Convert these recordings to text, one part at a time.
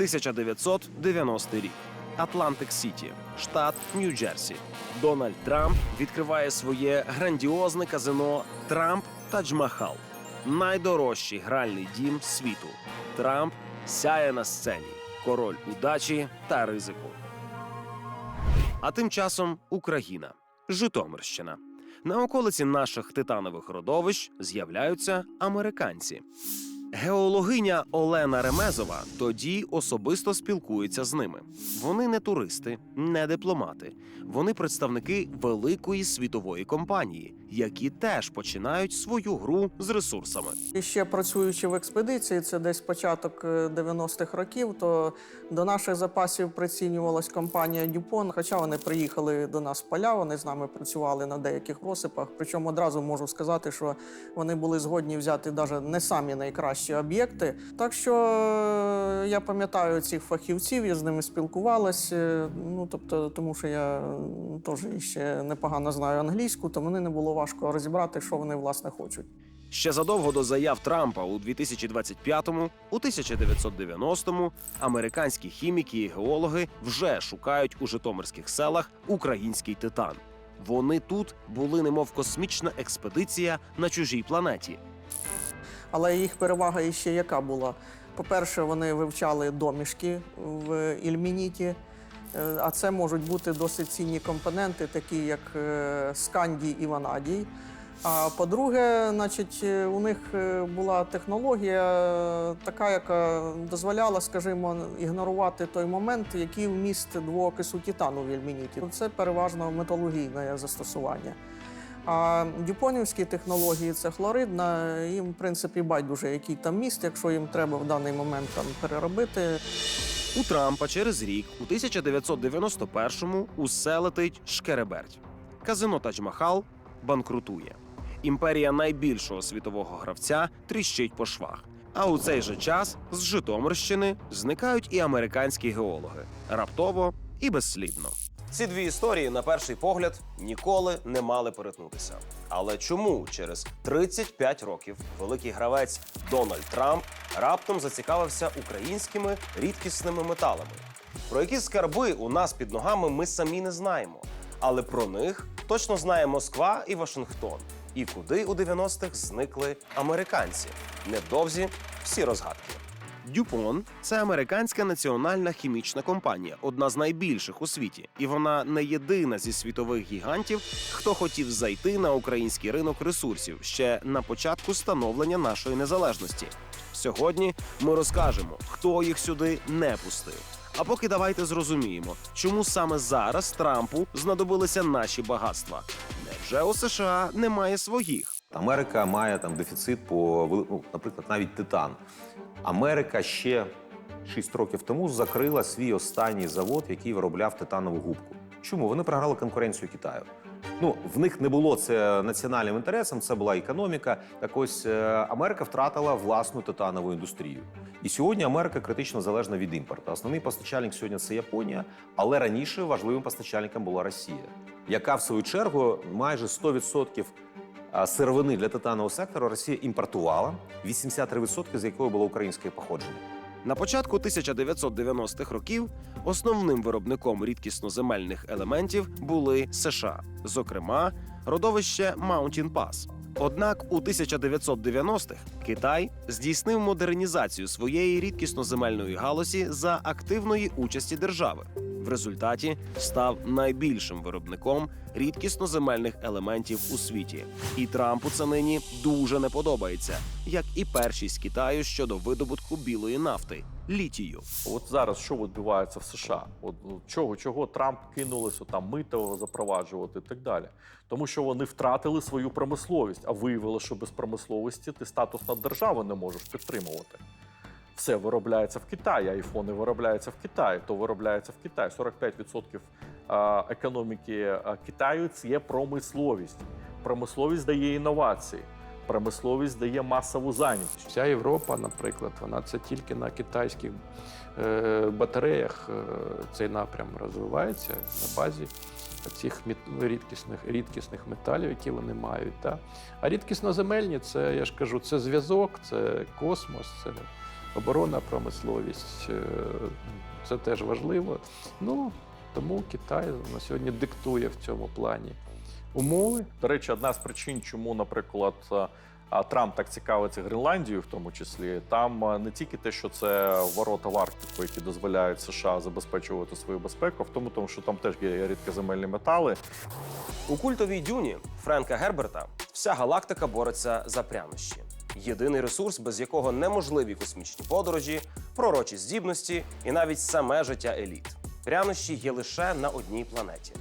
1990 рік. Атлантик Сіті, штат Нью-Джерсі. Дональд Трамп відкриває своє грандіозне казино Трамп Тадж Махал. Найдорожчий гральний дім світу. Трамп сяє на сцені. Король удачі та ризику. А тим часом Україна, Житомирщина. На околиці наших титанових родовищ з'являються американці. Геологиня Олена Ремезова тоді особисто спілкується з ними. Вони не туристи, не дипломати. Вони представники великої світової компанії, які теж починають свою гру з ресурсами. І ще працюючи в експедиції, це десь початок е, 90-х років, то до наших запасів прицінювалась компанія Дюпон. Хоча вони приїхали до нас в поля, вони з нами працювали на деяких розсипах. Причому одразу можу сказати, що вони були згодні взяти навіть не самі найкращі об'єкти. Так що е, я пам'ятаю цих фахівців, я з ними спілкувалася. е, Ну тобто, тому що я теж ще непогано знаю англійську, то мені не було важко розібрати, що вони власне хочуть. Ще задовго до заяв Трампа у 2025-му, у 1990-му американські хіміки і геологи вже шукають у житомирських селах український титан. Вони тут були немов космічна експедиція на чужій планеті. Але їх перевага іще яка була? По-перше, вони вивчали домішки в ільмініті, е, а це можуть бути досить цінні компоненти, такі як е, скандій і ванадій. А по-друге, значить, е, у них була технологія така, яка дозволяла, скажімо, ігнорувати той момент, який вміст двоокису титану в ільмініті. Це переважно металургійне застосування. А дюпонівські технології це хлоридна. Їм, в принципі, байдуже, який там міст, якщо їм треба в даний момент там переробити. У Трампа через рік, у 1991-му, усе летить шкереберть. Казино Тадж-Махал банкрутує. Імперія найбільшого світового гравця тріщить по швах. А у цей же час з Житомирщини зникають і американські геологи раптово і безслідно. Ці дві історії, на перший погляд, ніколи не мали перетнутися. Але чому через 35 років великий гравець Дональд Трамп раптом зацікавився українськими рідкісними металами? Про які скарби у нас під ногами ми самі не знаємо. Але про них точно знає Москва і Вашингтон. І куди у 90-х зникли американці. Невдовзі всі розгадки. Дюпон це американська національна хімічна компанія, одна з найбільших у світі, і вона не єдина зі світових гігантів, хто хотів зайти на український ринок ресурсів ще на початку становлення нашої незалежності. Сьогодні ми розкажемо, хто їх сюди не пустив. А поки давайте зрозуміємо, чому саме зараз Трампу знадобилися наші багатства. Невже у США немає своїх? Америка має там дефіцит по ну, наприклад, навіть титан. Америка ще 6 років тому закрила свій останній завод, який виробляв титанову губку. Чому? Вони програли конкуренцію Китаю. Ну, в них не було це національним інтересом, це була економіка. Так ось е, Америка втратила власну титанову індустрію. І сьогодні Америка критично залежна від імпорту. Основний постачальник сьогодні це Японія, але раніше важливим постачальником була Росія, яка в свою чергу майже 100% а, сировини для титанового сектору Росія імпортувала, 83% з якої було українське походження. На початку 1990-х років основним виробником рідкісноземельних елементів були США, зокрема, родовище Mountain Pass. Однак у 1990-х Китай здійснив модернізацію своєї рідкісноземельної галузі за активної участі держави. В результаті став найбільшим виробником рідкісноземельних елементів у світі. І Трампу це нині дуже не подобається, як і першість Китаю щодо видобутку білої нафти літію. От зараз що відбувається в США? От ну, чого, чого Трамп кинулося там мито запроваджувати і так далі. Тому що вони втратили свою промисловість, а виявили, що без промисловості ти статусна держава не можеш підтримувати. Все виробляється в Китаї, айфони виробляються в Китаї, то виробляється в Китаї. 45% економіки Китаю це є промисловість. Промисловість дає інновації, промисловість дає масову зайнятість. Вся Європа, наприклад, вона це тільки на китайських е, батареях е, цей напрям розвивається на базі цих рідкісних, рідкісних металів, які вони мають. Та? А рідкісноземельні це, я ж кажу, це зв'язок, це космос, це оборонна промисловість. е, Це теж важливо. Ну, тому Китай на сьогодні диктує в цьому плані умови. До речі, одна з причин, чому, наприклад, е, Трамп так цікавиться Гренландією, в тому числі, там е, не тільки те, що це ворота в Арктику, які дозволяють США забезпечувати свою безпеку, а в тому, тому що там теж є рідкоземельні метали. У культовій дюні Френка Герберта вся галактика бореться за прянощі. Єдиний ресурс, без якого неможливі космічні подорожі, пророчі здібності і навіть саме життя еліт. Прянощі є лише на одній планеті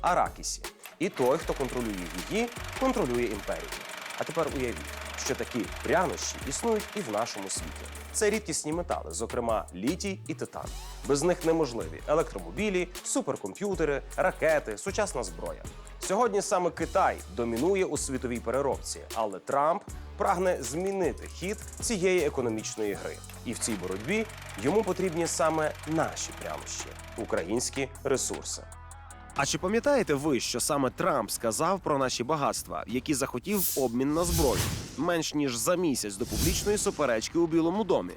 Аракісі. І той, хто контролює її, контролює імперію. А тепер уявіть, що такі прянощі існують і в нашому світі. Це рідкісні метали, зокрема літій і титан. Без них неможливі електромобілі, суперкомп'ютери, ракети, сучасна зброя. Сьогодні саме Китай домінує у світовій переробці, але Трамп прагне змінити хід цієї економічної гри. І в цій боротьбі йому потрібні саме наші прянощі українські ресурси. А чи пам'ятаєте ви, що саме Трамп сказав про наші багатства, які захотів в обмін на зброю, менш ніж за місяць до публічної суперечки у Білому домі?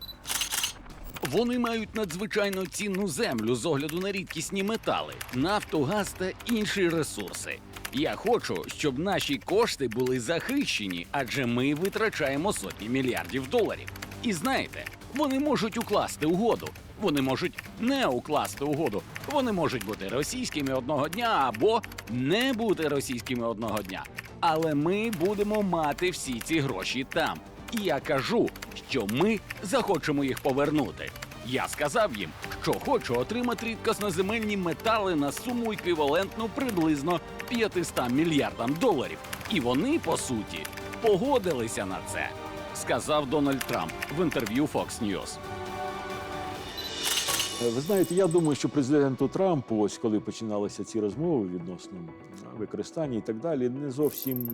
Вони мають надзвичайно цінну землю з огляду на рідкісні метали, нафту, газ та інші ресурси. Я хочу, щоб наші кошти були захищені, адже ми витрачаємо сотні мільярдів доларів. І знаєте, вони можуть укласти угоду. Вони можуть не укласти угоду. Вони можуть бути російськими одного дня або не бути російськими одного дня. Але ми будемо мати всі ці гроші там. І я кажу, що ми захочемо їх повернути. Я сказав їм, що хочу отримати рідкосноземельні метали на суму еквівалентну приблизно 500 мільярдам доларів. І вони, по суті, погодилися на це, сказав Дональд Трамп в інтерв'ю Fox News. Ви знаєте, я думаю, що президенту Трампу, ось коли починалися ці розмови відносно використання і так далі, не зовсім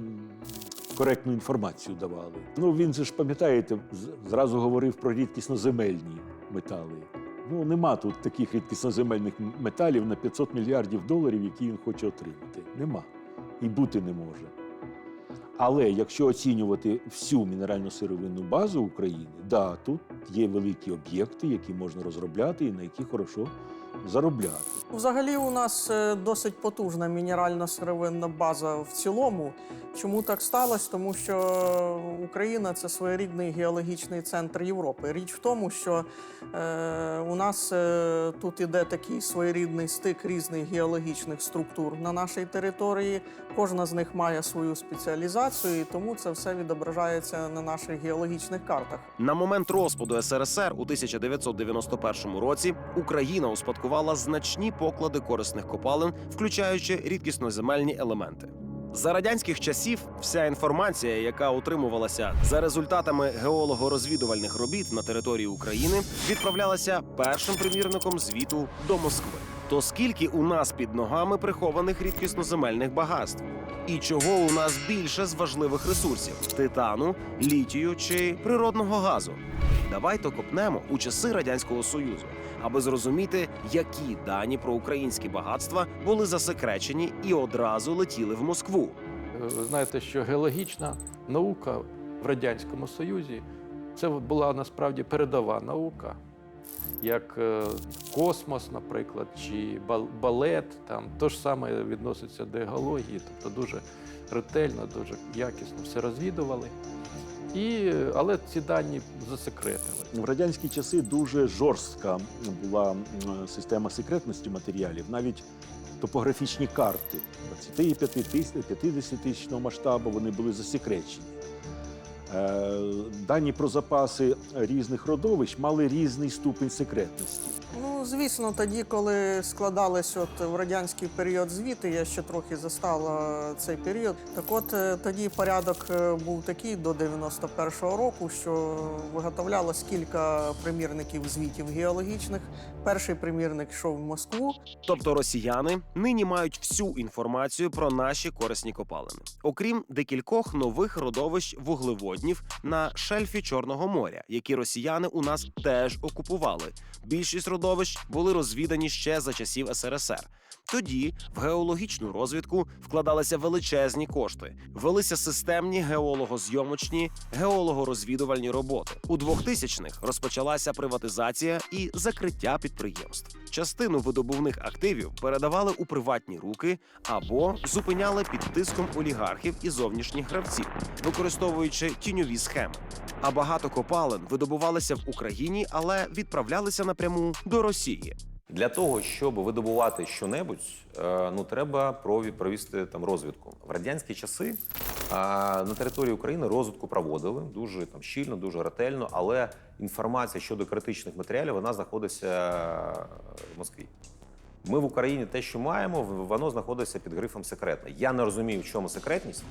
коректну інформацію давали. Ну він же ж пам'ятаєте, зразу говорив про рідкісноземельні метали. Ну нема тут таких рідкісноземельних металів на 500 мільярдів доларів, які він хоче отримати. Нема і бути не може. Але якщо оцінювати всю мінерально сировинну базу України, да, тут є великі об'єкти, які можна розробляти і на які хорошо заробляти. Взагалі, у нас е, досить потужна мінеральна сировинна база в цілому. Чому так сталося? Тому що Україна це своєрідний геологічний центр Європи. Річ в тому, що е, у нас е, тут іде такий своєрідний стик різних геологічних структур на нашій території. Кожна з них має свою спеціалізацію, і тому це все відображається на наших геологічних картах. На момент розпаду СРСР у 1991 році Україна успадкувала значні поклади корисних копалин, включаючи рідкісноземельні елементи. За радянських часів вся інформація, яка отримувалася за результатами геолого-розвідувальних робіт на території України, відправлялася першим примірником звіту до Москви. То скільки у нас під ногами прихованих рідкісноземельних багатств? І чого у нас більше з важливих ресурсів: титану, літію чи природного газу? Давайте копнемо у часи радянського союзу, аби зрозуміти, які дані про українські багатства були засекречені і одразу летіли в Москву. Е, Ви знаєте, що геологічна наука в Радянському Союзі це була насправді передова наука, як е, космос, наприклад, чи бал- балет. Там то ж саме відноситься до геології, тобто дуже ретельно, дуже якісно все розвідували. І, але ці дані засекретили. В радянські часи дуже жорстка була система секретності матеріалів, навіть топографічні карти 25 тисяч, 50 тисячного масштабу вони були засекречені. Е, Дані про запаси різних родовищ мали різний ступень секретності. Ну, звісно, тоді, коли складались от в радянський період звіти, я ще трохи застала цей період. Так от е, тоді порядок е, був такий до 91-го року, що виготовлялось кілька примірників звітів геологічних. Перший примірник йшов в Москву, Тобто росіяни нині мають всю інформацію про наші корисні копалини, окрім декількох нових родовищ вуглеводнів на шельфі Чорного моря, які росіяни у нас теж окупували. Більшість родовищ родовищ були розвідані ще за часів СРСР. Тоді в геологічну розвідку вкладалися величезні кошти, велися системні геологозйомочні, геологорозвідувальні роботи. У 2000-х розпочалася приватизація і закриття підприємств. Частину видобувних активів передавали у приватні руки або зупиняли під тиском олігархів і зовнішніх гравців, використовуючи тіньові схеми. А багато копалин видобувалися в Україні, але відправлялися напряму до Росії. Для того, щоб видобувати щонебудь, е, ну треба провести там розвідку. В радянські часи е, на території України розвідку проводили дуже там щільно, дуже ретельно, але інформація щодо критичних матеріалів вона знаходиться е, в Москві. Ми в Україні те, що маємо, воно знаходиться під грифом секретно. Я не розумію, в чому секретність.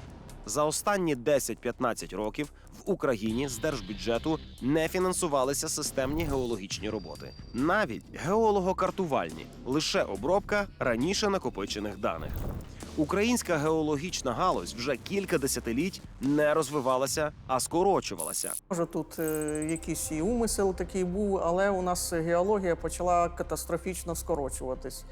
За останні 10-15 років в Україні з держбюджету не фінансувалися системні геологічні роботи, навіть геологокартувальні, лише обробка раніше накопичених даних. Українська геологічна галузь вже кілька десятиліть не розвивалася, а скорочувалася. Може, тут е, якийсь і умисел такий був, але у нас геологія почала катастрофічно скорочуватись.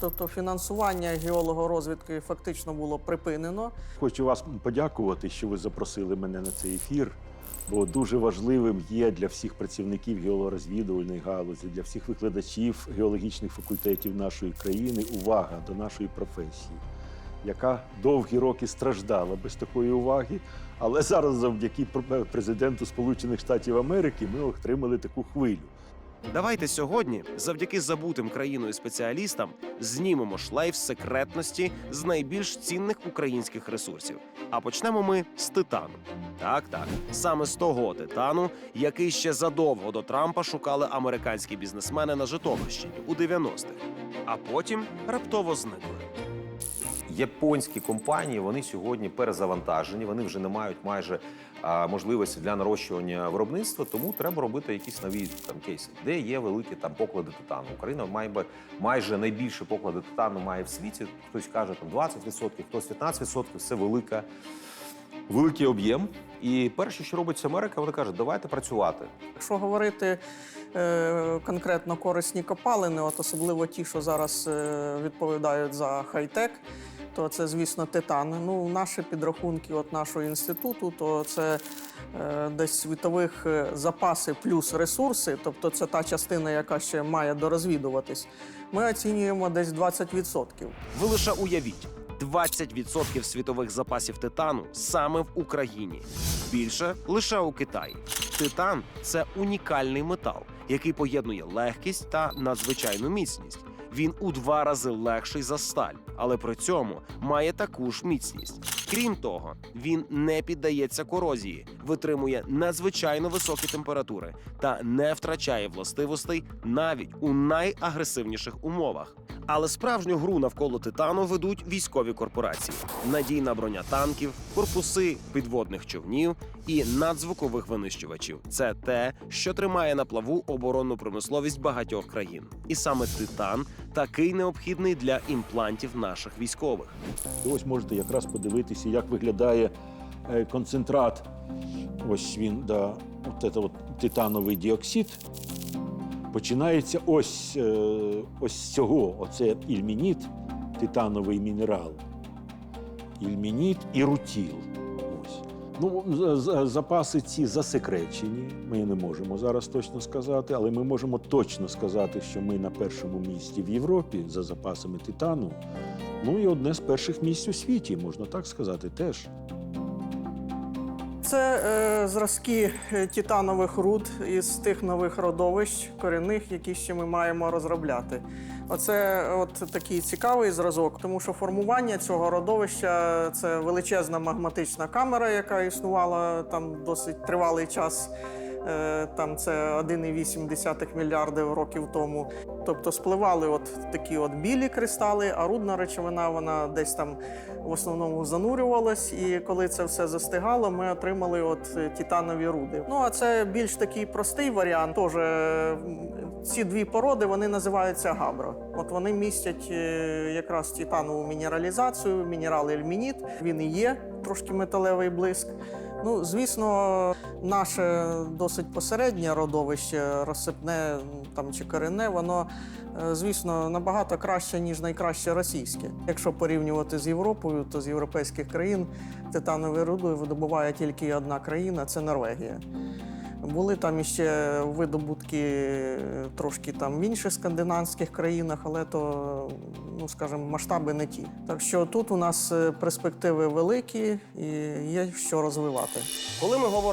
Тобто фінансування геологорозвідки фактично було припинено. Хочу вас подякувати, що ви запросили мене на цей ефір. Бо дуже важливим є для всіх працівників геологорозвідувальної галузі, для всіх викладачів геологічних факультетів нашої країни увага до нашої професії, яка довгі роки страждала без такої уваги. Але зараз, завдяки пр- президенту Сполучених Штатів Америки, ми отримали таку хвилю. Давайте сьогодні, завдяки забутим країною спеціалістам, знімемо шлейф секретності з найбільш цінних українських ресурсів. А почнемо ми з титану. Так, так, саме з того титану, який ще задовго до Трампа шукали американські бізнесмени на Житомирщині у 90-х, а потім раптово зникли. Японські компанії вони сьогодні перезавантажені, вони вже не мають майже можливості для нарощування виробництва, тому треба робити якісь нові там кейси, де є великі там поклади титану. Україна має майже найбільше поклади титану має в світі. Хтось каже там 20%, хтось 15%. Це велика. Великий об'єм, і перше, що робить Америка, вона каже: давайте працювати. Якщо говорити е, конкретно корисні копалини, от особливо ті, що зараз е, відповідають за хай-тек, то це, звісно, титан. Ну, наші підрахунки от нашого інституту, то це е, десь світових е, запаси плюс ресурси, тобто це та частина, яка ще має дорозвідуватись. Ми оцінюємо десь 20%. Ви лише уявіть. 20% світових запасів титану саме в Україні. Більше лише у Китаї. Титан це унікальний метал, який поєднує легкість та надзвичайну міцність. Він у два рази легший за сталь, але при цьому має таку ж міцність. Крім того, він не піддається корозії, витримує надзвичайно високі температури та не втрачає властивостей навіть у найагресивніших умовах. Але справжню гру навколо титану ведуть військові корпорації: надійна броня танків, корпуси підводних човнів і надзвукових винищувачів. Це те, що тримає на плаву оборонну промисловість багатьох країн. І саме титан такий необхідний для імплантів наших військових. Ось можете якраз подивитися, як виглядає е, концентрат. Ось він, да, от це от титановий діоксид. Починається ось, е, ось цього. Оце ільмініт, титановий мінерал. Ільмініт і рутіл. Ну, запаси ці засекречені. Ми не можемо зараз точно сказати, але ми можемо точно сказати, що ми на першому місці в Європі за запасами титану. Ну і одне з перших місць у світі, можна так сказати, теж. Це е, зразки е, титанових руд із тих нових родовищ корінних, які ще ми маємо розробляти. Оце от такий цікавий зразок, тому що формування цього родовища це величезна магматична камера, яка існувала там досить тривалий час. Е, Там це 1,8 мільярдів років тому. Тобто спливали от такі от білі кристали, а рудна речовина вона десь там в основному занурювалась. І коли це все застигало, ми отримали от е, титанові руди. Ну а це більш такий простий варіант. Тож е, ці дві породи вони називаються габро. От вони містять е, якраз титанову мінералізацію, мінерал ельмініт. Він і є трошки металевий блиск. Ну, звісно, наше досить посереднє родовище, розсипне там чи коренне, воно, е, звісно, набагато краще, ніж найкраще російське. Якщо порівнювати з Європою, то з європейських країн титанові руди видобуває тільки одна країна це Норвегія. Були там іще видобутки е, трошки там в інших скандинавських країнах, але то, ну скажімо, масштаби не ті. Так що тут у нас е, перспективи великі і є що розвивати. Коли ми говоримо